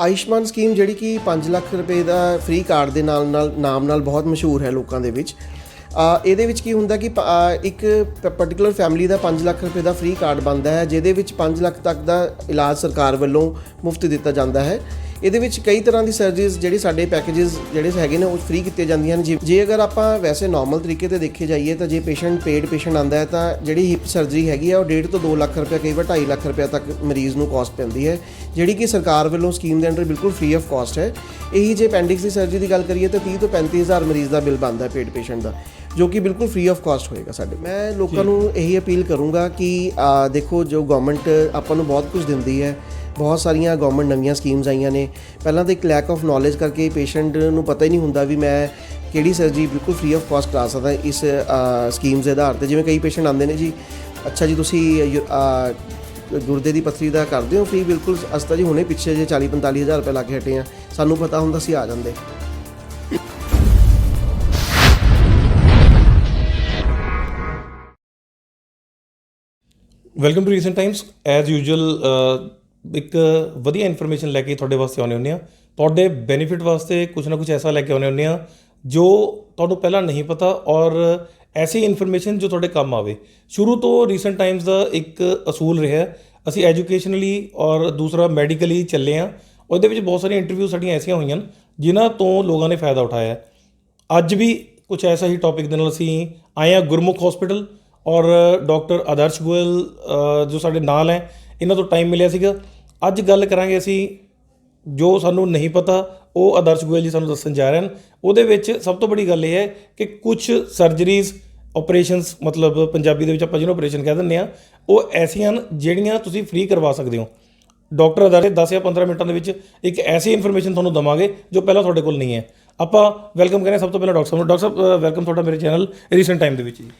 Ayushman scheme ਜਿਹੜੀ ਕਿ 5 ਲੱਖ ਰੁਪਏ ਦਾ ਫ੍ਰੀ ਕਾਰਡ ਦੇ ਨਾਲ ਨਾਲ ਨਾਮ ਨਾਲ ਬਹੁਤ ਮਸ਼ਹੂਰ ਹੈ ਲੋਕਾਂ ਦੇ ਵਿੱਚ ਇਹਦੇ ਵਿੱਚ ਕੀ ਹੁੰਦਾ ਕਿ ਇੱਕ ਪਾਰਟਿਕੂਲਰ ਫੈਮਿਲੀ ਦਾ 5 ਲੱਖ ਰੁਪਏ ਦਾ ਫ੍ਰੀ ਕਾਰਡ ਬਣਦਾ ਹੈ, ਜਿਹਦੇ ਵਿੱਚ 5 ਲੱਖ ਤੱਕ ਦਾ ਇਲਾਜ ਸਰਕਾਰ ਵੱਲੋਂ ਮੁਫਤ ਦਿੱਤਾ ਜਾਂਦਾ ਹੈ। ਇਹਦੇ ਵਿੱਚ ਕਈ ਤਰ੍ਹਾਂ ਦੀ ਸਰਜਰੀਜ਼ ਜਿਹੜੇ ਸਾਡੇ ਪੈਕੇजेस ਜਿਹੜੇ ਹੈਗੇ ਨੇ ਉਹ ਫ੍ਰੀ ਕੀਤੇ ਜਾਂਦੀਆਂ ਨੇ। ਜੇ- ਜੇ ਅਗਰ ਆਪਾਂ ਵੈਸੇ ਨਾਰਮਲ ਤਰੀਕੇ ਤੇ ਦੇਖੇ ਜਾਈਏ ਤਾਂ ਜੇ ਪੇਸ਼ੈਂਟ ਪੇਡ ਪੇਸ਼ੈਂਟ ਆਂਦਾ ਹੈ ਤਾਂ ਜਿਹੜੀ ਹਿਪ ਸਰਜਰੀ ਹੈਗੀ ਆ ਉਹ 1.5 ਤੋਂ 2 ਲੱਖ ਰੁਪਏ ਕਈ ਵਾਰ 2.5 ਲੱਖ ਰੁਪਏ ਤੱਕ ਮਰੀਜ਼ ਨੂੰ ਕਾਸਟ ਪੈਂਦੀ ਹੈ ਜਿਹੜੀ ਕਿ ਸਰਕਾਰ ਵੱਲੋਂ ਸਕੀਮ ਦੇ ਅੰਡਰ ਬਿਲਕੁਲ ਫ੍ਰੀ ਆਫ ਕਾਸਟ ਹੈ। ਇਹੀ ਜੇ appendix ਦੀ ਸਰਜਰੀ ਦੀ ਗੱਲ ਕਰੀਏ ਤਾਂ 30 ਤੋਂ 35000 ਮਰੀਜ਼ ਦਾ ਬਿੱਲ ਬਣਦਾ ਹੈ ਪੇਡ ਪੇਸ਼ੈਂਟ ਦਾ ਜੋ ਕਿ ਬਿਲਕੁਲ ਫ੍ਰੀ ਆਫ ਕਾਸਟ ਹੋਏਗਾ ਸਾਡੇ। ਮੈਂ ਲੋਕਾਂ ਨੂੰ ਇਹੀ ਅਪੀਲ ਕਰੂੰਗਾ ਕਿ ਦੇਖੋ ਜੋ ਗਵਰਨਮੈਂਟ ਆਪਾਂ ਨੂੰ ਬਹੁਤ ਕੁਝ ਦਿੰਦੀ ਹੈ ਬਹੁਤ ਸਾਰੀਆਂ ਗਵਰਨਮੈਂਟ ਨਵੀਆਂ ਸਕੀਮਸ ਆਈਆਂ ਨੇ। ਪਹਿਲਾਂ ਤਾਂ ਇੱਕ ਲੈਕ ਆਫ ਨੌਲੇਜ ਕਰਕੇ ਪੇਸ਼ੈਂਟ ਨੂੰ ਪਤਾ ਹੀ ਨਹੀਂ ਹੁੰਦਾ ਵੀ ਮੈਂ ਕਿਹੜੀ ਸਰਜਰੀ ਬਿਲਕੁਲ ਫ੍ਰੀ ਆਫ ਕਾਸਟ ਕਰਾ ਸਕਦਾ ਇਸ ਸਕੀਮਸ ਦੇ ਆਧਾਰ ਤੇ। ਜਿਵੇਂ ਕਈ ਪੇਸ਼ੈਂਟ ਆਉਂਦੇ ਨੇ ਜੀ, ਅੱਛਾ ਜੀ ਤੁਸੀਂ ਗੁਰਦੇ ਦੀ ਪੱਥਰੀ ਦਾ ਕਰਦੇ ਹੋ ਫ੍ਰੀ ਬਿਲਕੁਲ ਅਸਤਾ ਜੀ ਹੁਣੇ ਪਿੱਛੇ ਜੇ 40 45 ਹਜ਼ਾਰ ਰੁਪਏ ਲਾ ਕੇ ਹਟੇ ਆ। ਸਾਨੂੰ ਪਤਾ ਹੁੰਦਾ ਸੀ ਆ ਜਾਂਦੇ। Welcome to recent times as usual ਇੱਕ ਵਧੀਆ ਇਨਫੋਰਮੇਸ਼ਨ ਲੈ ਕੇ ਤੁਹਾਡੇ ਵਾਸਤੇ ਆਉਣੇ ਹੁੰਦੇ ਆ। ਤੁਹਾਡੇ ਬੈਨੀਫਿਟ ਵਾਸਤੇ ਕੁਝ ਨਾ ਕੁਝ ਐਸਾ ਲੈ ਕੇ ਆਉਣੇ ਹੁੰਦੇ ਆ ਜੋ ਤੁਹਾਨੂੰ ਪਹਿਲਾਂ ਨਹੀਂ ਪਤਾ ਔਰ ਐਸੀ ਇਨਫੋਰਮੇਸ਼ਨ ਜੋ ਤੁਹਾਡੇ ਕੰਮ ਆਵੇ। ਸ਼ੁਰੂ ਤੋਂ ਰੀਸੈਂਟ ਟਾਈਮਸ ਦਾ ਇੱਕ ਅਸੂਲ ਰਿਹਾ ਅਸੀਂ ਐਜੂਕੇਸ਼ਨਲੀ ਔਰ ਦੂਸਰਾ ਮੈਡੀਕਲੀ ਚੱਲੇ ਆ ਉਹਦੇ ਵਿੱਚ ਬਹੁਤ ਸਾਰੀਆਂ ਇੰਟਰਵਿਊ ਸਾਡੀਆਂ ਐਸੀਆਂ ਹੋਈਆਂ ਨੇ, ਜਿਨ੍ਹਾਂ ਤੋਂ ਲੋਕਾਂ ਨੇ ਫਾਇਦਾ ਉਠਾਇਆ ਅੱਜ ਵੀ ਕੁਝ ਐਸਾ ਹੀ ਟੌਪਿਕ ਦੇ ਨਾਲ ਅਸੀਂ ਆਏ ਹਾਂ ਗੁਰਮੁਖ ਹਸਪੀਟਲ ਔਰ ਡਾਕਟਰ ਆਦਰਸ਼ ਗੋਇਲ ਜੋ ਸਾਡੇ ਨਾਲ ਹੈ ਇਹਨਾਂ ਤੋਂ ਟਾਈਮ ਮਿਲਿਆ ਸੀਗਾ। ਅੱਜ ਗੱਲ ਕਰਾਂਗੇ ਅਸੀਂ ਜੋ ਸਾਨੂੰ ਨਹੀਂ ਪਤਾ, ਉਹ ਆਦਰਸ਼ ਗੋਇਲ ਜੀ ਸਾਨੂੰ ਦੱਸਣ ਜਾ ਰਹੇ ਹਨ। ਉਹਦੇ ਵਿੱਚ ਸਭ ਤੋਂ ਬੜੀ ਗੱਲ ਇਹ ਹੈ ਕਿ ਕੁਝ ਸਰਜਰੀਜ਼ ਆਪਰੇਸ਼ਨਸ ਮਤਲਬ ਪੰਜਾਬੀ ਦੇ ਵਿੱਚ ਆਪਾਂ ਜਿਹਨੂੰ ਆਪਰੇਸ਼ਨ ਕਹਿ ਦਿੰਦੇ ਆ ਉਹ ਐਸੀਆਂ ਹਨ ਜਿਹੜੀਆਂ ਤੁਸੀਂ ਫ੍ਰੀ ਕਰਵਾ ਸਕਦੇ ਹੋ। ਡਾਕਟਰ ਅਦਾਰੇ 10 ਜਾਂ 15 ਮਿੰਟਾਂ ਦੇ ਵਿੱਚ ਇੱਕ ਐਸੀ ਇਨਫੋਰਮੇਸ਼ਨ ਤੁਹਾਨੂੰ ਦਵਾਂਗੇ ਜੋ ਪਹਿਲਾਂ ਤੁਹਾਡੇ ਕੋਲ ਨਹੀਂ ਹੈ। ਆਪਾਂ ਵੈਲਕਮ ਕਰਦੇ ਹਾਂ ਸਭ ਤੋਂ ਪਹਿਲਾਂ ਡਾਕਟਰ ਸਾਹਿਬ ਨੂੰ। ਡਾਕਟਰ ਸਾਹਿਬ ਵੈਲਕਮ ਤੁਹਾਡਾ ਮੇਰੇ ਚੈਨਲ ਰੀਸੈਂਟ ਟਾਈਮ ਦੇ ਵਿੱਚ ਜੀ।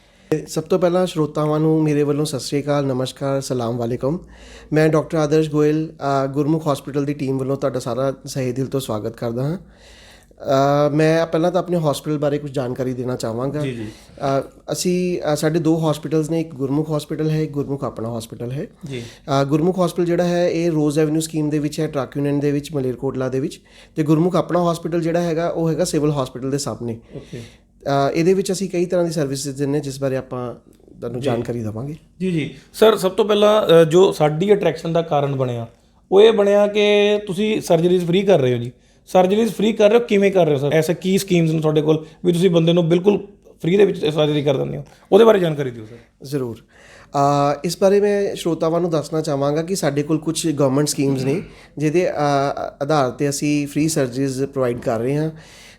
ਸਭ ਤੋਂ ਪਹਿਲਾਂ ਸ਼ਰੋਤਾਵਾਂ ਨੂੰ ਮੇਰੇ ਵੱਲੋਂ ਸਤਿ ਸ੍ਰੀ ਅਕਾਲ ਨਮਸਕਾਰ ਸਲਾਮ ਵਾਲੇਕਮ। ਮੈਂ ਡਾਕਟਰ ਆਦਰਸ਼ ਗੋਇਲ ਗੁਰਮੁਖ ਹਸਪੀਟਲ ਦੀ ਟੀਮ ਵੱਲੋਂ ਤੁਹਾਡਾ ਸਾਰਾ ਸਹੀ ਦਿਲ ਤੋਂ ਸਵਾਗਤ ਕਰਦਾ ਹਾਂ। ਮੈਂ ਪਹਿਲਾਂ ਤਾਂ ਆਪਣੇ ਹਸਪੀਟਲ ਬਾਰੇ ਕੁਝ ਜਾਣਕਾਰੀ ਦੇਣਾ ਚਾਹਾਂਗਾ। ਜੀ, ਜੀ। ਅਸੀਂ ਸਾਡੇ ਦੋ ਹਸਪੀਟਲਸ ਨੇ ਇੱਕ ਗੁਰਮੁਖ ਹਸਪੀਟਲ ਹੈ ਇੱਕ ਗੁਰਮੁਖ ਆਪਣਾ ਹਸਪੀਟਲ ਹੈ। ਜੀ। ਗੁਰਮੁਖ ਹਸਪੀਟਲ ਜਿਹੜਾ ਹੈ ਇਹ ਰੋਜ਼ ਐਵਨਿਊ ਸਕੀਮ ਦੇ ਵਿੱਚ ਹੈ ਟਰੱਕ ਯੂਨੀਅਨ ਦੇ ਵਿੱਚ ਮਲੇਰਕੋਟਲਾ ਦੇ ਵਿੱਚ। ਤੇ ਗੁਰਮੁਖ ਆਪਣਾ ਹਸਪੀਟਲ ਜਿਹੜਾ ਹੈਗਾ ਉਹ ਹੈਗਾ ਸਿਵਲ ਹਸਪੀਟਲ ਦੇ ਸਾਹਮਣੇ। ਇਹਦੇ ਵਿੱਚ ਅਸੀਂ ਕਈ ਤਰ੍ਹਾਂ ਦੀ ਸਰਵਿਸਿਜ਼ ਦਿੰਨੇ ਜਿਸ ਬਾਰੇ ਆਪਾਂ ਤੁਹਾਨੂੰ ਜਾਣਕਾਰੀ ਦੇਵਾਂਗੇ। ਜੀ ਜੀ। ਸਰ ਸਭ ਤੋਂ ਪਹਿਲਾਂ ਜੋ ਸਾਡੀ ਅਟਰੈਕਸ਼ਨ ਦਾ ਕਾਰਨ ਬਣਿਆ ਉਹ ਇਹ ਬਣਿਆ ਕਿ ਤੁਸੀਂ ਸਰਜਰੀਜ਼ ਫ੍ਰੀ ਕਰ ਰਹੇ ਹੋ ਜੀ। ਸਰਜਰੀਜ਼ ਫ੍ਰੀ ਕਰ ਰਹੇ ਹੋ ਕਿਵੇਂ ਕਰ ਰਹੇ ਹੋ ਸਰ ਐਸਾ ਕੀ ਸਕੀਮਸ ਨੇ ਤੁਹਾਡੇ ਕੋਲ ਵੀ ਤੁਸੀਂ ਬੰਦੇ ਨੂੰ ਬਿਲਕੁਲ ਫ੍ਰੀ ਦੇ ਵਿੱਚ ਸਰਜਰੀ ਕਰ ਦਿੰਦੇ ਹੋ। ਉਹਦੇ ਬਾਰੇ ਜਾਣਕਾਰੀ ਦਿਓ ਸਰ ਜ਼ਰੂਰ। ਇਸ ਬਾਰੇ ਮੈਂ ਸ਼ਰੋਤਾਵਾਂ ਨੂੰ ਦੱਸਣਾ ਚਾਹਾਂਗਾ ਕਿ ਸਾਡੇ ਕੋਲ ਕੁਝ ਗਵਰਨਮੈਂਟ ਸਕੀਮਸ ਨੇ ਜਿਹਦੇ ਆਧਾਰ ਤੇ ਅਸੀਂ ਫ੍ਰੀ ਸਰਜਰੀਜ਼ ਪ੍ਰੋਵਾਈਡ ਕਰ ਰਹੇ ਹਾਂ।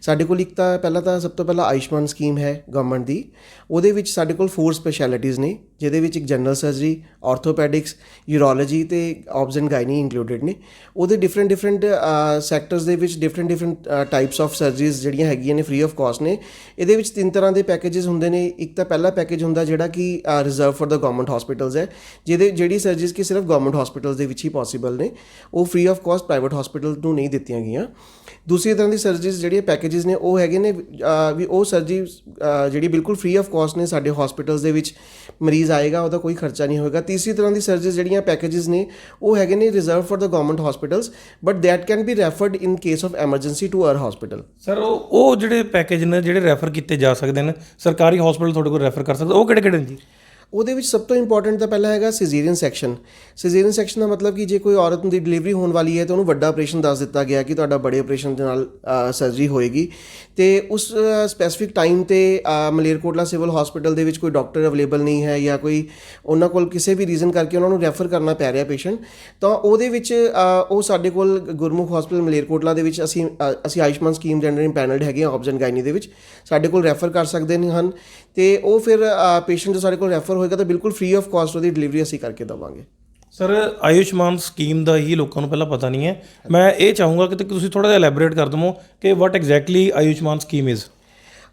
ਸਾਡੇ ਕੋਲ ਇੱਕ ਤਾਂ ਪਹਿਲਾਂ ਤਾਂ ਸਭ ਤੋਂ ਪਹਿਲਾਂ ਆਯੁਸ਼ਮਾਨ ਸਕੀਮ ਹੈ ਗਵਰਨਮੈਂਟ ਦੀ। ਉਹਦੇ ਵਿੱਚ ਸਾਡੇ ਕੋਲ ਫੋਰ ਸਪੈਸ਼ਲਿਟੀਜ਼ ਨੇ, ਜਿਹਦੇ ਵਿੱਚ ਇੱਕ ਜਨਰਲ ਸਰਜਰੀ ਆਰਥੋਪੈਡਿਕਸ ਯੂਰੋਲੋਜੀ ਤੇ ਆਬਸ ਐਂਡ ਗਾਇਨੀ ਇਨਕਲੂਡਡ ਨੇ। ਉਹਦੇ ਡਿਫਰੈਂਟ ਡਿਫਰੈਂਟ ਸੈਕਟਰਸ ਦੇ ਵਿੱਚ different different types of surgeries ਜਿਹੜੀਆਂ ਹੈਗੀਆਂ ਨੇ ਫ੍ਰੀ ਆਫ ਕਾਸਟ ਨੇ। ਇਹਦੇ ਵਿੱਚ ਤਿੰਨ ਤਰ੍ਹਾਂ ਦੇ ਪੈਕੇजेस ਹੁੰਦੇ ਨੇ। ਇੱਕ ਤਾਂ ਪਹਿਲਾ ਪੈਕੇਜ ਹੁੰਦਾ ਜਿਹੜਾ ਕਿ reserve for the government hospitals ਹੈ, ਜਿਹਦੇ, ਜਿਹੜੀ ਸਰਜਰੀਜ਼ ਕਿ ਸਿਰਫ ਗਵਰਨਮੈਂਟ ਹਸਪੀਟਲਸ ਦੇ ਵਿੱਚ ਹੀ ਪੋਸੀਬਲ ਨੇ। ਉਹ free of cost private hospital ਨੂੰ ਨਹੀਂ ਦਿੱਤੀਆਂ ਗਈਆਂ। ਦੂਸਰੀ ਤਰ੍ਹਾਂ ਦੀ ਸਰਜਰੀਜ਼ ਜਿਹੜੀ ਪੈਕੇਜ ਪੈਕੇजेस ਨੇ, ਉਹ ਹੈਗੇ ਨੇ ਵੀ ਉਹ ਸਰਜੀ ਜਿਹੜੀ ਬਿਲਕੁਲ ਫ੍ਰੀ ਆਫ ਕਾਸਟ ਨੇ ਸਾਡੇ ਹਸਪੀਟਲਸ ਦੇ ਵਿੱਚ, ਮਰੀਜ਼ ਆਏਗਾ, ਉਹਦਾ ਕੋਈ ਖਰਚਾ ਨਹੀਂ ਹੋਏਗਾ। ਤੀਸਰੀ ਤਰ੍ਹਾਂ ਦੀ ਸਰਜਰੀਜ਼ ਜਿਹੜੀਆਂ ਪੈਕੇजेस ਨੇ, ਉਹ ਹੈਗੇ ਨੇ reserve for the government hospitals but that can be referred in case of emergency to our hospital sir ਉਹ ਉਹ ਜਿਹੜੇ ਪੈਕੇਜ ਨੇ, ਜਿਹੜੇ ਰੈਫਰ ਕੀਤੇ ਜਾ ਸਕਦੇ ਨੇ, ਸਰਕਾਰੀ ਹਸਪੀਟਲ ਤੁਹਾਡੇ ਕੋਲ ਰੈਫਰ ਕਰ ਸਕਦਾ, ਉਹ ਕਿਹੜੇ ਕਿਹੜੇ ਨੇ ਜੀ? ਉਹਦੇ ਵਿੱਚ ਸਭ ਤੋਂ ਇੰਪੋਰਟੈਂਟ ਤਾਂ ਪਹਿਲਾ ਹੈਗਾ ਸਿਜ਼ੇਰੀਅਨ ਸੈਕਸ਼ਨ ਸਿਜ਼ੇਰੀਅਨ ਸੈਕਸ਼ਨ ਦਾ ਮਤਲਬ ਕਿ ਜੇ ਕੋਈ ਔਰਤ ਦੀ ਡਿਲੀਵਰੀ ਹੋਣ ਵਾਲੀ ਹੈ ਤਾਂ ਉਹਨੂੰ ਵੱਡਾ ਆਪਰੇਸ਼ਨ ਦੱਸ ਦਿੱਤਾ ਗਿਆ ਕਿ ਤੁਹਾਡਾ ਬੜੇ ਆਪਰੇਸ਼ਨ ਦੇ ਨਾਲ ਸਰਜਰੀ ਹੋਏਗੀ। ਤੇ ਉਸ ਸਪੈਸੀਫਿਕ ਟਾਈਮ ਤੇ ਮਲੇਰਕੋਟਲਾ ਸਿਵਲ ਹਸਪੀਟਲ ਦੇ ਵਿੱਚ ਕੋਈ ਡਾਕਟਰ ਅਵੇਲੇਬਲ ਨਹੀਂ ਹੈ ਜਾਂ ਕੋਈ ਉਹਨਾਂ ਕੋਲ ਕਿਸੇ ਵੀ ਰੀਜ਼ਨ ਕਰਕੇ ਉਹਨਾਂ ਨੂੰ ਰੈਫਰ ਕਰਨਾ ਪੈ ਰਿਹਾ ਪੇਸ਼ੈਂਟ ਤਾਂ ਉਹਦੇ ਵਿੱਚ ਉਹ ਸਾਡੇ ਕੋਲ ਗੁਰਮੁਖ ਹਸਪੀਟਲ ਮਲੇਰਕੋਟਲਾ ਦੇ ਵਿੱਚ ਅਸੀਂ ਅਸੀਂ ਆਯੁਸ਼ਮਾਨ ਸਕੀਮ ਦੇ ਅੰਡਰ ਇੰਪੈਨਲਡ ਹੈਗੇ ਹਾਂ ਆਬਸ ਗਾਇਨੀ ਦੇ ਵਿੱਚ। ਸਾਡੇ ਕੋਲ ਰੈਫਰ ਕਰ ਸਕਦੇ ਨੇ ਹਨ। ਤੇ ਉਹ ਫਿਰ ਪੇਸ਼ੈਂਟ ਜੋ ਸਾਡੇ ਕੋਲ ਰੈਫਰ ਹੋਏਗਾ ਤਾਂ ਬਿਲਕੁਲ ਫ੍ਰੀ ਆਫ ਕਾਸਟ ਉਹਦੀ ਡਿਲੀਵਰੀ ਅਸੀਂ ਕਰਕੇ ਦੇਵਾਂਗੇ। ਸਰ ਆਯੁਸ਼ਮਾਨ ਸਕੀਮ ਦਾ ਹੀ ਲੋਕਾਂ ਨੂੰ ਪਹਿਲਾਂ ਪਤਾ ਨਹੀਂ ਹੈ। ਮੈਂ ਇਹ ਚਾਹੂੰਗਾ ਕਿ ਤੁਸੀਂ ਥੋੜਾ ਜਿਹਾ ਐਲੈਬੋਰੇਟ ਕਰ ਦਵੋ ਕਿ what exactly Ayushman scheme is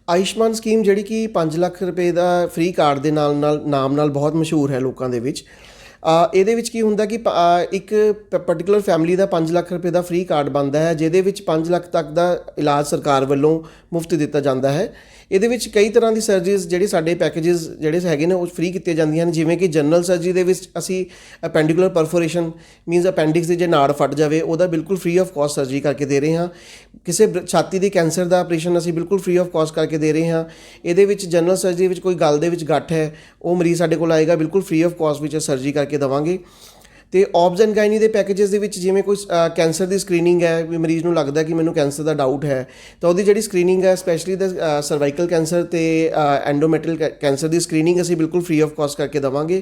Ayushman scheme ਜਿਹੜੀ ਕਿ 5 ਲੱਖ ਰੁਪਏ ਦਾ ਫ੍ਰੀ ਕਾਰਡ ਦੇ ਨਾਲ ਨਾਲ ਨਾਮ ਨਾਲ ਬਹੁਤ ਮਸ਼ਹੂਰ ਹੈ ਲੋਕਾਂ ਦੇ ਵਿੱਚ। ਇਹਦੇ ਵਿੱਚ ਕੀ ਹੁੰਦਾ ਕਿ ਪ- ਆ, ਇੱਕ ਪਾਰਟਿਕੂਲਰ ਫੈਮਿਲੀ ਦਾ 5 ਲੱਖ ਰੁਪਏ ਦਾ ਫ੍ਰੀ ਕਾਰਡ ਬਣਦਾ ਹੈ ਜਿਹਦੇ ਵਿੱਚ 5 ਲੱਖ ਤੱਕ ਦਾ ਇਲਾਜ ਸਰਕਾਰ ਵੱਲੋਂ ਮੁਫਤ ਦਿੱਤਾ ਜਾਂਦਾ ਹੈ। ਇਹਦੇ ਵਿੱਚ ਕਈ ਤਰ੍ਹਾਂ ਦੀ ਸਰਜਰੀਜ਼ ਜਿਹੜੇ ਸਾਡੇ ਪੈਕੇजेस ਜਿਹੜੇ ਹੈਗੇ ਨੇ ਉਹ ਫ੍ਰੀ ਕੀਤੀਆਂ ਜਾਂਦੀਆਂ ਨੇ ਜਿਵੇਂ ਕਿ ਜਨਰਲ ਸਰਜਰੀ ਦੇ ਵਿੱਚ ਅਸੀਂ ਅਪੈਂਡਿਕੂਲਰ ਪਰਫੋਰੇਸ਼ਨ ਮੀਨਸ ਅਪੈਂਡਿਕਸ ਦੇ ਜੇ ਨਾੜ ਫਟ ਜਾਵੇ ਉਹਦਾ ਬਿਲਕੁਲ ਫ੍ਰੀ ਆਫ ਕਾਸਟ ਸਰਜਰੀ ਕਰਕੇ ਦੇ ਰਹੇ ਹਾਂ। ਕਿਸੇ ਛਾਤੀ ਦੀ ਕੈਂਸਰ ਦਾ ਆਪਰੇਸ਼ਨ ਅਸੀਂ ਬਿਲਕੁਲ ਫ੍ਰੀ ਆਫ ਕਾਸਟ ਕਰਕੇ ਦੇ ਰਹੇ ਹਾਂ। ਇਹਦੇ ਵਿੱਚ ਜਨਰਲ ਸਰਜਰੀ ਵਿੱਚ ਕੋਈ ਗੱਲ ਦੇ ਵਿੱਚ ਗੱਠ ਹੈ ਉਹ ਮਰੀਜ਼ ਸਾਡੇ ਕੋਲ ਆਏਗਾ ਬਿਲਕੁਲ ਫ੍ਰੀ ਆਫ ਕਾਸਟ ਵਿੱਚ ਸਰਜਰੀ ਕਰਕੇ ਦਵਾਂਗੇ। ਤੇ ਔਬਜ਼ ਐਂਡ ਗਾਇਨੀ ਦੇ ਪੈਕੇजेस ਦੇ ਵਿੱਚ ਜਿਵੇਂ ਕੋਈ ਕੈਂਸਰ ਦੀ ਸਕਰੀਨਿੰਗ ਹੈ, ਵੀ ਮਰੀਜ਼ ਨੂੰ ਲੱਗਦਾ ਕਿ ਮੈਨੂੰ ਕੈਂਸਰ ਦਾ ਡਾਊਟ ਹੈ, ਤਾਂ ਉਹਦੀ ਜਿਹੜੀ ਸਕਰੀਨਿੰਗ ਹੈ ਸਪੈਸ਼ਲੀ ਦਾ ਸਰਵਾਈਕਲ ਕੈਂਸਰ ਤੇ ਐਂਡੋਮੈਟਰੀਅਲ ਕੈਂਸਰ ਦੀ ਸਕਰੀਨਿੰਗ ਅਸੀਂ ਬਿਲਕੁਲ ਫ੍ਰੀ ਆਫ ਕਾਸਟ ਕਰਕੇ ਦਵਾਂਗੇ।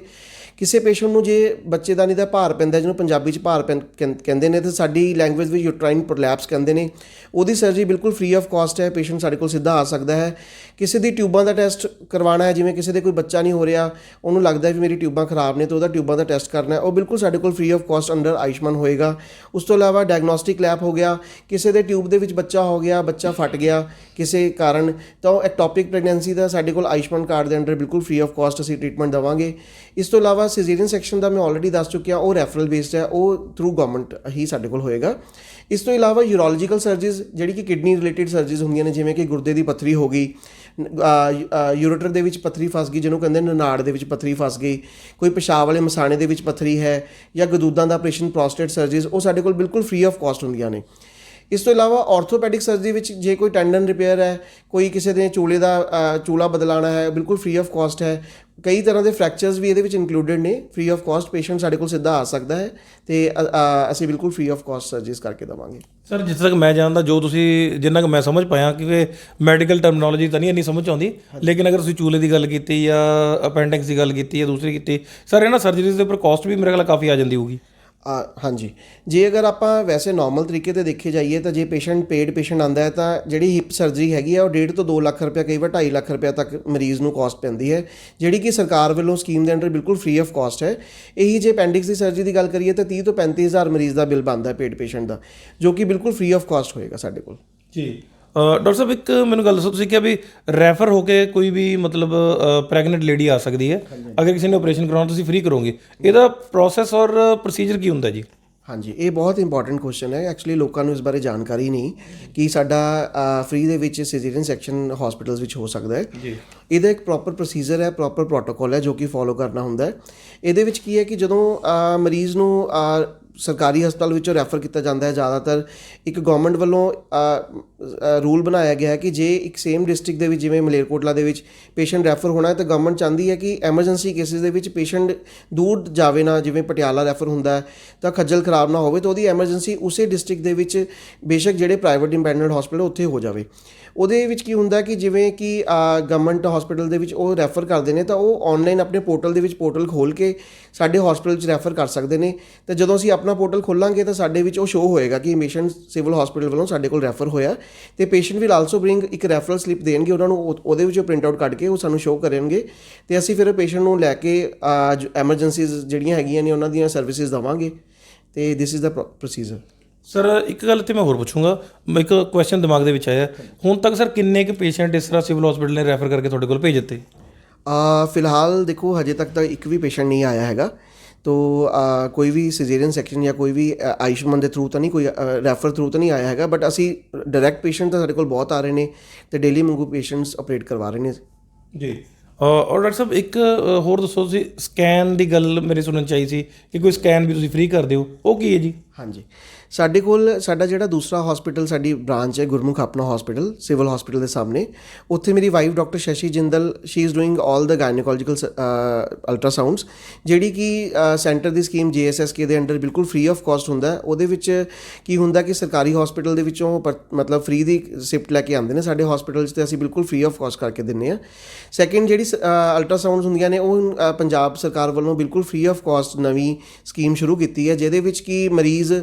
ਕਿਸੇ ਪੇਸ਼ੈਂਟ ਨੂੰ ਜੇ ਬੱਚੇਦਾਨੀ ਦਾ ਭਾਰ ਪੈਂਦਾ, ਜਿਹਨੂੰ ਪੰਜਾਬੀ ਚ ਭਾਰ ਪੈਂ- ਕਹਿੰ- ਕਹਿੰਦੇ ਨੇ, ਤੇ ਸਾਡੀ ਲੈਂਗੁਏਜ ਵਿੱਚ ਯੂਟਰਾਈਨ ਪ੍ਰੋਲੈਪਸ ਕਹਿੰਦੇ ਨੇ। ਉਹਦੀ ਸਰਜਰੀ ਬਿਲਕੁਲ ਫ੍ਰੀ ਆਫ ਕਾਸਟ ਹੈ ਪੇਸ਼ੈਂਟ ਸਾਡੇ ਕੋਲ ਸਿੱਧਾ ਆ ਸਕਦਾ ਹੈ। ਕਿਸੇ ਦੀ ਟਿਊਬਾਂ ਦਾ ਟੈਸਟ ਕਰਵਾਉਣਾ ਹੈ, ਜਿਵੇਂ ਕਿਸੇ ਦੇ ਕੋਈ ਬੱਚਾ ਨਹੀਂ ਹੋ ਰਿਹਾ, ਉਹਨੂੰ ਲੱਗਦਾ ਵੀ ਮੇਰੀ ਟਿਊਬਾਂ ਖਰਾਬ ਨੇ, ਤਾਂ ਉਹਦਾ ਟਿਊਬਾਂ ਦਾ ਟੈਸਟ ਕਰਨਾ ਹੈ, ਉਹ ਬਿਲਕੁਲ ਸਾਡੇ ਕੋਲ free of cost under Ayushman ਹੋਏਗਾ। ਉਸ ਤੋਂ ਇਲਾਵਾ ਡਾਇਗਨੋਸਟਿਕ ਲੈਬ ਹੋ ਗਿਆ, ਕਿਸੇ ਦੇ ਟਿਊਬ ਦੇ ਵਿੱਚ ਬੱਚਾ ਹੋ ਗਿਆ, ਬੱਚਾ ਫਟ ਗਿਆ ਕਿਸੇ ਕਾਰਨ, ਤਾਂ ਉਹ ਐਕਟੋਪਿਕ ਪ੍ਰੈਗਨੈਂਸੀ ਦਾ ਸਾਡੇ ਕੋਲ ਆਯੁਸ਼ਮਾਨ ਕਾਰਡ ਦੇ ਅੰਡਰ ਬਿਲਕੁਲ ਫ੍ਰੀ ਆਫ ਕਾਸਟ ਅਸੀਂ ਟ੍ਰੀਟਮੈਂਟ ਦਵਾਂਗੇ। ਇਸ ਤੋਂ ਇਲਾਵਾ ਇਲਾਵਾ ਸਿਜ਼ੇਰੀਅਨ ਸੈਕਸ਼ਨ ਦਾ ਮੈਂ ਆਲਰੇਡੀ ਦੱਸ ਚੁੱਕਿਆ, ਉਹ ਰੈਫਰਲ ਬੇਸਡ ਹੈ, ਉਹ ਥਰੂ ਗਵਰਨਮੈਂਟ ਹੀ ਸਾਡੇ ਕੋਲ ਹੋਏਗਾ। ਇਸ ਤੋਂ ਇਲਾਵਾ ਯੂਰੋਲੋਜੀਕਲ ਸਰਜਰੀਜ਼ ਜਿਹੜੀ ਕਿ ਕਿਡਨੀ ਰਿਲੇਟਡ ਸਰਜਰੀਜ਼ ਹੁੰਦੀਆਂ ਨੇ, ਜਿਵੇਂ ਕਿ ਗੁਰਦੇ ਦੀ ਪੱਥਰੀ ਹੋ ਗਈ ਯੂਰੇਟਰ ਦੇ ਵਿੱਚ ਪੱਥਰੀ ਫਸ ਗਈ, ਜਿਹਨੂੰ ਕਹਿੰਦੇ ਨਨਾੜ ਦੇ ਵਿੱਚ ਪੱਥਰੀ ਫਸ ਗਈ, ਕੋਈ ਪਿਸ਼ਾਬ ਵਾਲੇ ਮਸਾਣੇ ਦੇ ਵਿੱਚ ਪੱਥਰੀ ਹੈ, ਜਾਂ ਗਦੂਦਾਂ ਦਾ ਆਪਰੇਸ਼ਨ ਪ੍ਰੋਸਟੇਟ ਸਰਜਰੀਜ਼ ਉਹ ਸਾਡੇ ਕੋਲ ਬਿਲਕੁਲ ਫ੍ਰੀ ਆਫ ਕਾਸਟ ਹੁੰਦੀਆਂ ਨੇ। ਇਸ ਤੋਂ ਇਲਾਵਾ ਆਰਥੋਪੈਡਿਕ ਸਰਜਰੀ ਵਿੱਚ ਜੇ ਕੋਈ ਟੈਂਡਨ ਰਿਪੇਅਰ ਹੈ ਕੋਈ ਕਿਸੇ ਦੇ ਚੂਲੇ ਦਾ ਚੂਲਾ ਬਦਲਾਣਾ ਹੈ ਬਿਲਕੁਲ ਫ੍ਰੀ ਆਫ ਕਾਸਟ ਹੈ। ਕਈ ਤਰ੍ਹਾਂ ਦੇ ਫ੍ਰੈਕਚਰਸ ਵੀ ਇਹਦੇ ਵਿੱਚ ਇਨਕਲੂਡਡ ਨੇ। ਫ੍ਰੀ ਆਫ ਕਾਸਟ ਪੇਸ਼ੈਂਟ ਸਾਡੇ ਕੋਲ ਸਿੱਧਾ ਆ ਸਕਦਾ ਹੈ ਤੇ ਅਸੀਂ ਬਿਲਕੁਲ ਫ੍ਰੀ ਆਫ ਕਾਸਟ ਸਰਜਰੀਜ਼ ਕਰਕੇ ਦਵਾਂਗੇ। ਸਰ ਜਿੱਥੇ ਤੱਕ ਮੈਂ ਜਾਣਦਾ ਜੋ ਤੁਸੀਂ ਜਿੰਨਾ ਕੁ ਮੈਂ ਸਮਝ ਪਾਇਆ ਕਿਉਂਕਿ ਮੈਡੀਕਲ ਟਰਮੀਨੋਲੋਜੀ ਤਾਂ ਨਹੀਂ ਇੰਨੀ ਸਮਝ ਆਉਂਦੀ ਲੇਕਿਨ ਅਗਰ ਤੁਸੀਂ ਚੂਲੇ ਦੀ ਗੱਲ ਕੀਤੀ ਜਾਂ ਅਪੈਂਡਿਕਸ ਦੀ ਗੱਲ ਕੀਤੀ ਜਾਂ ਦੂਸਰੀ ਕੀਤੀ ਸਰ ਇਹਨਾਂ ਸਰਜਰੀਜ਼ ਦੇ ਉੱਪਰ ਕਾਸਟ ਵੀ ਮੇਰੇ ਖਿਆਲ ਕਾਫੀ ਆ ਜਾਂਦੀ ਹੋਊਗੀ। ਹਾਂਜੀ। ਜੇ ਅਗਰ ਆਪਾਂ ਵੈਸੇ ਨਾਰਮਲ ਤਰੀਕੇ ਤੇ ਦੇਖੇ ਜਾਈਏ ਤਾਂ ਜੇ ਪੇਸ਼ੈਂਟ ਪੇਡ ਪੇਸ਼ੈਂਟ ਆਂਦਾ ਹੈ ਤਾਂ ਜਿਹੜੀ ਹਿਪ ਸਰਜਰੀ ਹੈਗੀ ਆ, ਉਹ 1.5 ਤੋਂ 2 ਲੱਖ ਰੁਪਏ ਕਈ ਵਾਰ 2.5 ਲੱਖ ਰੁਪਏ ਤੱਕ ਮਰੀਜ਼ ਨੂੰ ਕਾਸਟ ਪੈਂਦੀ ਹੈ, ਜਿਹੜੀ ਕਿ ਸਰਕਾਰ ਵੱਲੋਂ ਸਕੀਮ ਦੇ ਅੰਡਰ ਬਿਲਕੁਲ ਫ੍ਰੀ ਆਫ ਕਾਸਟ ਹੈ। ਇਹੀ ਜੇ ਅਪੈਂਡਿਕਸ ਦੀ ਸਰਜਰੀ ਦੀ ਗੱਲ ਕਰੀਏ ਤਾਂ 30 ਤੋਂ 35000 ਮਰੀਜ਼ ਦਾ ਬਿੱਲ ਬਣਦਾ ਹੈ ਪੇਡ ਪੇਸ਼ੈਂਟ ਦਾ, ਜੋ ਕਿ ਬਿਲਕੁਲ ਫ੍ਰੀ ਆਫ ਕਾਸਟ ਹੋਏਗਾ ਸਾਡੇ ਕੋਲ। ਜੀ। ਡਾਕਟਰ ਸਾਹਿਬ ਇੱਕ ਮੈਨੂੰ ਗੱਲ ਦੱਸੋ ਤੁਸੀਂ ਕਿਹਾ ਵੀ ਰੈਫਰ ਹੋ ਕੇ ਕੋਈ ਵੀ ਮਤਲਬ ਪ੍ਰੈਗਨੈਂਟ ਲੇਡੀ ਆ ਸਕਦੀ ਹੈ। ਅਗਰ ਕਿਸੇ ਨੇ ਆਪਰੇਸ਼ਨ ਕਰਾਉਣਾ ਤੁਸੀਂ ਫ੍ਰੀ ਕਰੋਗੇ। ਇਹਦਾ ਪ੍ਰੋਸੈਸ ਔਰ ਪ੍ਰੋਸੀਜਰ ਕੀ ਹੁੰਦਾ ਜੀ? ਹਾਂਜੀ ਇਹ ਬਹੁਤ ਇੰਪੋਰਟੈਂਟ ਕੁਐਸਚਨ ਹੈ। ਐਕਚੁਅਲੀ ਲੋਕਾਂ ਨੂੰ ਇਸ ਬਾਰੇ ਜਾਣਕਾਰੀ ਨਹੀਂ ਕਿ ਸਾਡਾ ਫ੍ਰੀ ਦੇ ਵਿੱਚ ਸਿਜ਼ੇਰੀਅਨ ਸੈਕਸ਼ਨ ਹਸਪੀਟਲਸ ਵਿੱਚ ਹੋ ਸਕਦਾ ਹੈ। ਜੀ। ਇਹਦਾ ਇੱਕ ਪ੍ਰੋਪਰ ਪ੍ਰੋਸੀਜਰ ਹੈ ਪ੍ਰੋਪਰ ਪ੍ਰੋਟੋਕਾਲ ਹੈ ਜੋ ਕਿ ਫੋਲੋ ਕਰਨਾ ਹੁੰਦਾ ਹੈ। ਇਹਦੇ ਵਿੱਚ ਕੀ ਹੈ ਕਿ ਜਦੋਂ ਮਰੀਜ਼ ਨੂੰ ਸਰਕਾਰੀ ਹਸਪਤਾਲ ਵਿੱਚੋਂ ਰੈਫਰ ਕੀਤਾ ਜਾਂਦਾ ਹੈ ਜ਼ਿਆਦਾਤਰ। ਇੱਕ ਗਵਰਨਮੈਂਟ ਵੱਲੋਂ ਰੂਲ ਬਣਾਇਆ ਗਿਆ ਹੈ ਕਿ ਜੇ ਇੱਕ ਸੇਮ ਡਿਸਟ੍ਰਿਕਟ ਦੇ ਵਿੱਚ ਜਿਵੇਂ ਮਲੇਰਕੋਟਲਾ ਦੇ ਵਿੱਚ ਪੇਸ਼ੈਂਟ ਰੈਫਰ ਹੋਣਾ ਹੈ ਤਾਂ ਗਵਰਨਮੈਂਟ ਚਾਹੁੰਦੀ ਹੈ ਕਿ ਐਮਰਜੈਂਸੀ ਕੇਸਿਸ ਦੇ ਵਿੱਚ ਪੇਸ਼ੈਂਟ ਦੂਰ ਜਾਵੇ ਨਾ, ਜਿਵੇਂ ਪਟਿਆਲਾ ਰੈਫਰ ਹੁੰਦਾ ਹੈ, ਤਾਂ ਖੱਜਲ ਖਰਾਬ ਨਾ ਹੋਵੇ ਤਾਂ ਉਹਦੀ ਐਮਰਜੈਂਸੀ ਉਸੇ ਡਿਸਟ੍ਰਿਕਟ ਦੇ ਵਿੱਚ ਬੇਸ਼ੱਕ ਜਿਹੜੇ ਪ੍ਰਾਈਵੇਟ ਇੰਪੈਂਡੈਂਟ ਹਸਪੀਟਲ ਉੱਥੇ ਹੋ ਜਾਵੇ। ਉਹਦੇ ਵਿੱਚ ਕੀ ਹੁੰਦਾ ਕਿ ਜਿਵੇਂ ਕਿ ਗਵਰਨਮੈਂਟ ਹਸਪੀਟਲ ਦੇ ਵਿੱਚ ਉਹ ਰੈਫਰ ਕਰਦੇ ਨੇ ਤਾਂ ਉਹ ਆਨਲਾਈਨ ਆਪਣੇ ਪੋਰਟਲ ਦੇ ਵਿੱਚ ਪੋਰਟਲ ਖੋਲ ਕੇ ਸਾਡੇ ਹਸਪੀਟਲ 'ਚ ਰੈਫਰ ਕਰ ਸਕਦੇ ਨੇ। ਤੇ ਜਦੋਂ ਅਸੀਂ ਆਪਣਾ ਪੋਰਟਲ ਖੋਲਾਂਗੇ ਤਾਂ ਸਾਡੇ ਵਿੱਚ ਉਹ ਸ਼ੋ ਹੋਏਗਾ ਕਿ ਪੇਸ਼ੈਂਟ ਸਿਵਲ ਹਸਪੀਟਲ ਵੱਲੋਂ ਸਾਡੇ ਕੋਲ ਰੈਫਰ ਹੋਇਆ। ਤੇ ਪੇਸ਼ੈਂਟ ਵਿਲ ਆਲਸੋ ਬ੍ਰਿੰਗ ਇੱਕ ਰੈਫਰਲ ਸਲਿੱਪ ਦੇਣਗੇ ਉਹਨਾਂ ਨੂੰ ਉਹ- ਉਹਦੇ ਵਿੱਚੋਂ ਪ੍ਰਿੰਟ ਆਊਟ ਕੱਢ ਕੇ ਉਹ ਸਾਨੂੰ ਸ਼ੋ ਕਰਨਗੇ। ਤੇ ਅਸੀਂ ਫਿਰ ਪੇਸ਼ੈਂਟ ਨੂੰ ਲੈ ਕੇ ਐਮਰਜੈਂਸੀਜ਼ ਜਿਹੜੀਆਂ ਹੈਗੀਆਂ ਨੇ ਉਹਨਾਂ ਦੀਆਂ ਸਰਵਿਸਿਜ਼ ਦਵਾਂਗੇ। ਤੇ this is the procedure sir ਇੱਕ ਗੱਲ ਤੇ ਮੈਂ ਹੋਰ ਪੁੱਛੂੰਗਾ। ਮੈਂ ਇੱਕ ਕੁਐਸਚਨ ਦਿਮਾਗ ਦੇ ਵਿੱਚ ਆਇਆ। ਹੁਣ ਤੱਕ ਸਰ ਕਿੰਨੇ ਕੁ ਪੇਸ਼ੈਂਟ ਇਸ ਤਰ੍ਹਾਂ ਸਿਵਲ ਹਸਪੀਟਲ ਨੇ ਰੈਫਰ ਕਰਕੇ ਤੁਹਾਡੇ ਕੋਲ ਭੇਜ ਦਿੱਤੇ? ਆ ਫਿਲਹਾਲ ਦੇਖੋ ਹਜੇ ਤੱਕ ਤਾਂ ਇੱਕ ਵੀ ਪੇਸ਼ੈਂਟ ਨਹੀਂ ਆਇਆ ਹੈਗਾ। ਤੋ ਆ, ਕੋਈ ਵੀ ਸਿਜ਼ੇਰੀਅਨ ਸੈਕਸ਼ਨ ਜਾਂ ਕੋਈ ਵੀ ਆਯੁਸ਼ਮਾਨ ਦੇ ਥਰੂ ਤਾਂ ਨਹੀਂ ਕੋਈ ਰੈਫਰ ਥਰੂ ਤਾਂ ਨਹੀਂ ਆਇਆ ਹੈਗਾ ਬਟ ਅਸੀਂ ਡਾਇਰੈਕਟ ਪੇਸ਼ੈਂਟ ਤਾਂ ਸਾਡੇ ਕੋਲ ਬਹੁਤ ਆ ਰਹੇ ਨੇ ਤੇ ਡੇਲੀ ਮੰਗੂ ਪੇਸ਼ੈਂਟਸ ਆਪਰੇਟ ਕਰਵਾ ਰਹੇ ਨੇ। ਜੀ। ਔਰ ਡਾਕਟਰ ਸਾਹਿਬ ਇੱਕ ਹੋਰ ਦੱਸੋ ਤੁਸੀਂ ਸਕੈਨ ਦੀ ਗੱਲ ਮੇਰੇ ਸੁਣਨ ਚ ਆਈ ਸੀ ਕਿ ਕੋਈ ਸਕੈਨ ਵੀ ਤੁਸੀਂ ਫ੍ਰੀ ਕਰਦੇ ਹੋ ਉਹ ਕੀ ਹੈ ਜੀ? ਹਾਂਜੀ। ਸਾਡੇ ਕੋਲ, ਸਾਡਾ ਜਿਹੜਾ ਦੂਸਰਾ ਹਸਪੀਟਲ ਸਾਡੀ ਬ੍ਰਾਂਚ ਹੈ ਗੁਰਮੁਖ ਆਪਣਾ ਹਸਪੀਟਲ ਸਿਵਲ ਹਸਪੀਟਲ ਦੇ ਸਾਹਮਣੇ, ਉੱਥੇ ਮੇਰੀ wife doctor Shashi Jindal she is doing 올 the gynaecological ultrasounds ਜਿਹੜੀ ਕਿ ਸੈਂਟਰ ਦੀ ਸਕੀਮ ਜੀਐਸਐਸਕੇ ਦੇ ਅੰਡਰ ਬਿਲਕੁਲ ਫ੍ਰੀ ਆਫ ਕਾਸਟ ਹੁੰਦਾ ਉਹਦੇ ਵਿੱਚ ਕੀ ਹੁੰਦਾ ਕਿ ਸਰਕਾਰੀ ਹਸਪੀਟਲ ਦੇ ਵਿੱਚੋਂ ਪਰ- ਮਤਲਬ ਫ੍ਰੀ ਦੀ ਸਿਫਟ ਲੈ ਕੇ ਆਉਂਦੇ ਨੇ ਸਾਡੇ ਹਸਪੀਟਲ 'ਚ ਤੇ ਅਸੀਂ ਬਿਲਕੁਲ ਫ੍ਰੀ ਆਫ ਕਾਸਟ ਕਰਕੇ ਦਿੰਨੇ ਆ ਸੈਕਿੰਡ ਜਿਹੜੀ ਅਲਟਰਾਸਾਊਂਡਸ ਹੁੰਦੀਆਂ ਨੇ, ਉਹ ਪੰਜਾਬ ਸਰਕਾਰ ਵੱਲੋਂ ਬਿਲਕੁਲ ਫ੍ਰੀ ਆਫ ਕਾਸਟ ਨਵੀਂ ਸਕੀਮ ਸ਼ੁਰੂ ਕੀਤੀ ਹੈ, ਜਿਹਦੇ ਵਿੱਚ ਕਿ ਮਰੀਜ਼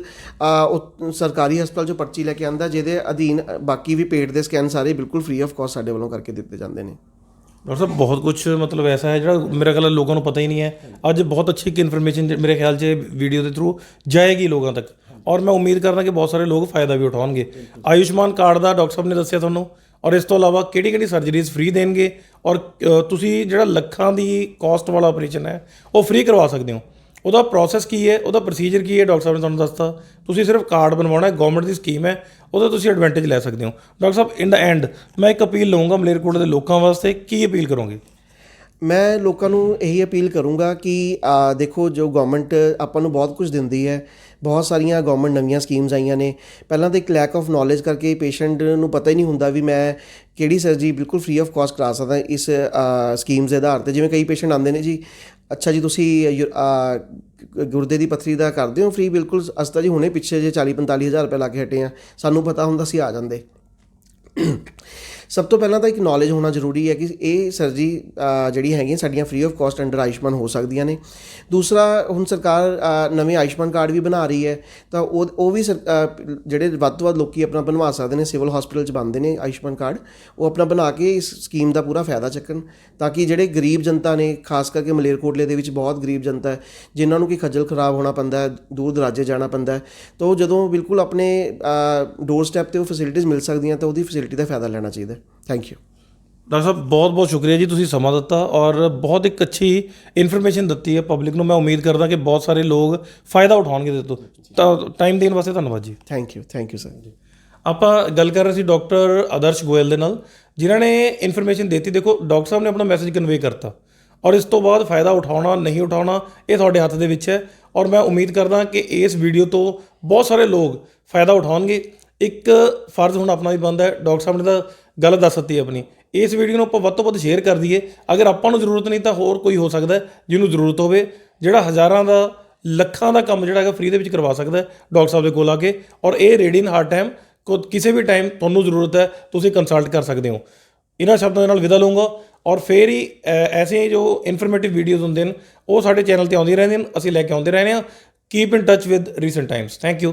ਉਹ ਸਰਕਾਰੀ ਹਸਪਤਾਲ 'ਚੋਂ ਪਰਚੀ ਲੈ ਕੇ ਆਂਦਾ, ਜਿਹਦੇ ਅਧੀਨ ਬਾਕੀ ਵੀ ਪੇਟ ਦੇ ਸਕੈਨ ਸਾਰੇ ਬਿਲਕੁਲ ਫ੍ਰੀ ਆਫ ਕਾਸਟ ਸਾਡੇ ਵੱਲੋਂ ਕਰਕੇ ਦਿੱਤੇ ਜਾਂਦੇ ਨੇ। ਡਾਕਟਰ ਸਾਹਿਬ, ਬਹੁਤ ਕੁਝ ਮਤਲਬ ਐਸਾ ਹੈ ਜਿਹੜਾ ਮੇਰੇ ਖਿਆਲ ਲੋਕਾਂ ਨੂੰ ਪਤਾ ਹੀ ਨਹੀਂ ਹੈ। ਅੱਜ ਬਹੁਤ ਅੱਛੀ ਇੱਕ ਇਨਫੋਰਮੇਸ਼ਨ ਮੇਰੇ ਖਿਆਲ 'ਚ ਵੀਡੀਓ ਦੇ ਥਰੂ ਜਾਏਗੀ ਲੋਕਾਂ ਤੱਕ। ਔਰ ਮੈਂ ਉਮੀਦ ਕਰਦਾ ਕਿ ਬਹੁਤ ਸਾਰੇ ਲੋਕ ਫਾਇਦਾ ਵੀ ਉਠਾਉਣਗੇ। ਆਯੁਸ਼ਮਾਨ ਕਾਰਡ ਦਾ ਡਾਕਟਰ ਸਾਹਿਬ ਨੇ ਦੱਸਿਆ ਤੁਹਾਨੂੰ। ਔਰ ਇਸ ਤੋਂ ਇਲਾਵਾ ਕਿਹੜੀ ਕਿਹੜੀ ਸਰਜਰੀਜ਼ ਫ੍ਰੀ ਦੇਣਗੇ? ਔਰ ਤੁਸੀਂ ਜਿਹੜਾ ਲੱਖਾਂ ਦੀ ਕਾਸਟ ਵਾਲਾ ਆਪਰੇਸ਼ਨ ਹੈ, ਉਹ ਫ੍ਰੀ ਕਰਵਾ ਸਕਦੇ ਹੋ। ਉਹਦਾ ਪ੍ਰੋਸੈਸ ਕੀ ਹੈ? ਉਹਦਾ ਪ੍ਰੋਸੀਜਰ ਕੀ ਹੈ? ਡਾਕਟਰ ਸਾਹਿਬ ਨੇ ਤੁਹਾਨੂੰ ਦੱਸਤਾ। ਤੁਸੀਂ ਸਿਰਫ ਕਾਰਡ ਬਣਵਾਉਣਾ ਹੈ ਗਵਰਨਮੈਂਟ ਦੀ ਸਕੀਮ ਹੈ, ਉਹਦਾ ਤੁਸੀਂ ਐਡਵਾਂਟੇਜ ਲੈ ਸਕਦੇ ਹੋ। Doctor Sahib in the and ਮੈਂ ਇੱਕ ਅਪੀਲ ਲਵਾਂਗਾ ਮਲੇਰਕੋਟ ਦੇ ਲੋਕਾਂ ਵਾਸਤੇ, ਕੀ ਅਪੀਲ ਕਰੋਗੇ? ਮੈਂ ਲੋਕਾਂ ਨੂੰ ਇਹੀ ਅਪੀਲ ਕਰੂੰਗਾ ਕਿ ਦੇਖੋ, ਜੋ ਗਵਰਨਮੈਂਟ ਆਪਾਂ ਨੂੰ ਬਹੁਤ ਕੁਝ ਦਿੰਦੀ ਹੈ, ਬਹੁਤ ਸਾਰੀਆਂ ਗਵਰਨਮੈਂਟ ਨਵੀਆਂ ਸਕੀਮਸ ਆਈਆਂ ਨੇ। ਪਹਿਲਾਂ ਤਾਂ ਇੱਕ ਲੈਕ ਆਫ ਨੌਲੇਜ ਕਰਕੇ ਪੇਸ਼ੈਂਟ ਨੂੰ ਪਤਾ ਹੀ ਨਹੀਂ ਹੁੰਦਾ ਵੀ ਮੈਂ ਕਿਹੜੀ ਸਰਜਰੀ ਬਿਲਕੁਲ ਫ੍ਰੀ ਆਫ ਕਾਸਟ ਕਰਾ ਸਕਦਾ ਇਸ ਸਕੀਮਸ ਦੇ ਆਧਾਰ ਤੇ। ਜਿਵੇਂ ਕਈ ਪੇਸ਼ੈਂਟ ਆਉਂਦੇ ਨੇ ਜੀ ਅੱਛਾ ਜੀ, ਤੁਸੀਂ ਯੂ- ਗੁਰਦੇ ਦੀ ਪੱਥਰੀ ਦਾ ਕਰਦੇ ਹੋ ਫ੍ਰੀ ਬਿਲਕੁਲ, ਅਸੀਂ ਤਾਂ ਜੀ ਹੁਣੇ ਪਿੱਛੇ ਜੇ 40 45 ਹਜ਼ਾਰ ਰੁਪਏ ਲਾ ਕੇ ਹਟੇ ਆ। ਸਾਨੂੰ ਪਤਾ ਹੁੰਦਾ ਸੀ ਆ ਜਾਂਦੇ। ਸਭ ਤੋਂ ਪਹਿਲਾਂ ਤਾਂ ਇੱਕ ਨੌਲੇਜ ਹੋਣਾ ਜ਼ਰੂਰੀ ਹੈ ਕਿ ਇਹ ਸਰਜਰੀ ਜਿਹੜੀ ਹੈਗੀਆਂ ਸਾਡੀਆਂ free of cost under Ayushman ਹੋ ਸਕਦੀਆਂ ਨੇ। ਦੂਸਰਾ, ਹੁਣ ਸਰਕਾਰ ਨਵੇਂ ਆਯੁਸ਼ਮਾਨ ਕਾਰਡ ਵੀ ਬਣਾ ਰਹੀ ਹੈ, ਤਾਂ ਉਹ ਉਹ ਵੀ ਸਰ- ਜਿਹੜੇ ਵੱਧ ਤੋਂ ਵੱਧ ਲੋਕੀ ਆਪਣਾ ਬਣਵਾ ਸਕਦੇ ਨੇ ਸਿਵਲ ਹਸਪੀਟਲ 'ਚ ਬਣਦੇ ਨੇ ਆਯੁਸ਼ਮਾਨ ਕਾਰਡ, ਉਹ ਆਪਣਾ ਬਣਾ ਕੇ ਇਸ ਸਕੀਮ ਦਾ ਪੂਰਾ ਫਾਇਦਾ ਚੱਕਣ, ਤਾਂ ਕਿ ਜਿਹੜੇ ਗਰੀਬ ਜਨਤਾ ਨੇ, ਖਾਸ ਕਰਕੇ ਮਲੇਰਕੋਟਲੇ ਦੇ ਵਿੱਚ ਬਹੁਤ ਗਰੀਬ ਜਨਤਾ ਹੈ, ਜਿਨ੍ਹਾਂ ਨੂੰ ਕਿ ਖੱਜਲ ਖਰਾਬ ਹੋਣਾ ਪੈਂਦਾ ਹੈ, ਦੂਰ ਦਰਾਜੇ ਜਾਣਾ ਪੈਂਦਾ ਹੈ, ਤਾਂ ਉਹ ਜਦੋਂ ਬਿਲਕੁਲ ਆਪਣੇ ਡੋਰ ਸਟੈਪ ਤੇ ਉਹ ਫੈਸਿਲਿਟੀਜ਼ ਮਿਲ ਸਕਦੀਆਂ, ਤਾਂ ਉਹਦੀ ਫੈਸਿਲਿਟੀ ਦਾ ਫਾਇਦਾ ਲੈਣਾ ਚਾਹੀਦਾ ਥੈਂਕ ਯੂ ਡਾਕਟਰ ਸਾਹਿਬ ਬਹੁਤ ਬਹੁਤ ਸ਼ੁਕਰੀਆ ਜੀ ਤੁਸੀਂ ਸਮਾਂ ਦਿੱਤਾ ਔਰ ਬਹੁਤ ਇੱਕ ਅੱਛੀ ਇਨਫੋਰਮੇਸ਼ਨ ਦਿੱਤੀ ਹੈ ਪਬਲਿਕ ਨੂੰ। ਮੈਂ ਉਮੀਦ ਕਰਦਾ ਕਿ ਬਹੁਤ ਸਾਰੇ ਲੋਕ ਫਾਇਦਾ ਉਠਾਉਣਗੇ ਇਸ ਤੋਂ। ਤਾਂ ਟਾਈਮ ਦੇਣ ਵਾਸਤੇ ਧੰਨਵਾਦ ਜੀ। Thank you thank you sir ਆਪਾਂ ਗੱਲ ਕਰ ਰਹੇ ਸੀ ਡਾਕਟਰ ਆਦਰਸ਼ ਗੋਇਲ ਦੇ ਨਾਲ ਜਿਨ੍ਹਾਂ ਨੇ ਇਨਫੋਰਮੇਸ਼ਨ ਦਿੱਤੀ। ਦੇਖੋ ਡਾਕਟਰ ਸਾਹਿਬ ਨੇ ਆਪਣਾ ਮੈਸੇਜ ਕਨਵੇ ਕਰਤਾ ਔਰ ਇਸ ਤੋਂ ਬਾਅਦ ਫਾਇਦਾ ਉਠਾਉਣਾ ਨਹੀਂ ਉਠਾਉਣਾ ਇਹ ਤੁਹਾਡੇ ਹੱਥ ਦੇ ਵਿੱਚ ਹੈ ਔਰ ਮੈਂ ਉਮੀਦ ਕਰਦਾ ਕਿ ਇਸ ਵੀਡੀਓ ਤੋਂ ਬਹੁਤ ਸਾਰੇ ਲੋਕ ਫਾਇਦਾ ਉਠਾਉਣਗੇ। ਇੱਕ ਫਰਜ਼ ਹੁਣ ਆਪਣਾ ਵੀ ਬੰਦਾ ਹੈ। ਡਾਕਟਰ ਸਾਹਿਬ ਨੇ ਤਾਂ ਗੱਲ ਦੱਸ ਦਿੱਤੀ ਆਪਣੀ। ਇਸ ਵੀਡੀਓ ਨੂੰ ਆਪਾਂ ਵੱਧ ਤੋਂ ਵੱਧ ਸ਼ੇਅਰ ਕਰ ਦਈਏ। ਅਗਰ ਆਪਾਂ ਨੂੰ ਜ਼ਰੂਰਤ ਨਹੀਂ ਤਾਂ ਹੋਰ ਕੋਈ ਹੋ ਸਕਦਾ ਜਿਹਨੂੰ ਜ਼ਰੂਰਤ ਹੋਵੇ, ਜਿਹੜਾ ਹਜ਼ਾਰਾਂ ਦਾ, ਲੱਖਾਂ ਦਾ ਕੰਮ ਜਿਹੜਾ ਹੈਗਾ ਫ੍ਰੀ ਦੇ ਵਿੱਚ ਕਰਵਾ ਸਕਦਾ ਹੈ ਡਾਕਟਰ ਸਾਹਿਬ ਦੇ ਕੋਲ ਆ ਕੇ। ਔਰ ਇਹ ਰੇਡੀਨ ਹਰ ਟਾਈਮ ਕੋ, ਕਿਸੇ ਵੀ ਟਾਈਮ ਤੁਹਾਨੂੰ ਜ਼ਰੂਰਤ ਹੈ, ਤੁਸੀਂ ਕੰਸਲਟ ਕਰ ਸਕਦੇ ਹੋ। ਇਹਨਾਂ ਸ਼ਬਦਾਂ ਦੇ ਨਾਲ ਵਿਦਾ ਲਵਾਂਗਾ ਔਰ ਫੇਰ ਹੀ ਐਸੇ ਜੋ ਇਨਫੋਰਮੇਟਿਵ ਵੀਡੀਓਜ਼ ਹੁੰਦੇ ਨੇ ਉਹ ਸਾਡੇ ਚੈਨਲ ਤੇ ਆਉਂਦੀਆਂ ਰਹਿੰਦੇ ਨੇ ਅਸੀਂ ਲੈ ਕੇ ਆਉਂਦੇ ਰਹਿੰਦੇ ਹਾਂ। Keep in touch with recent times thank you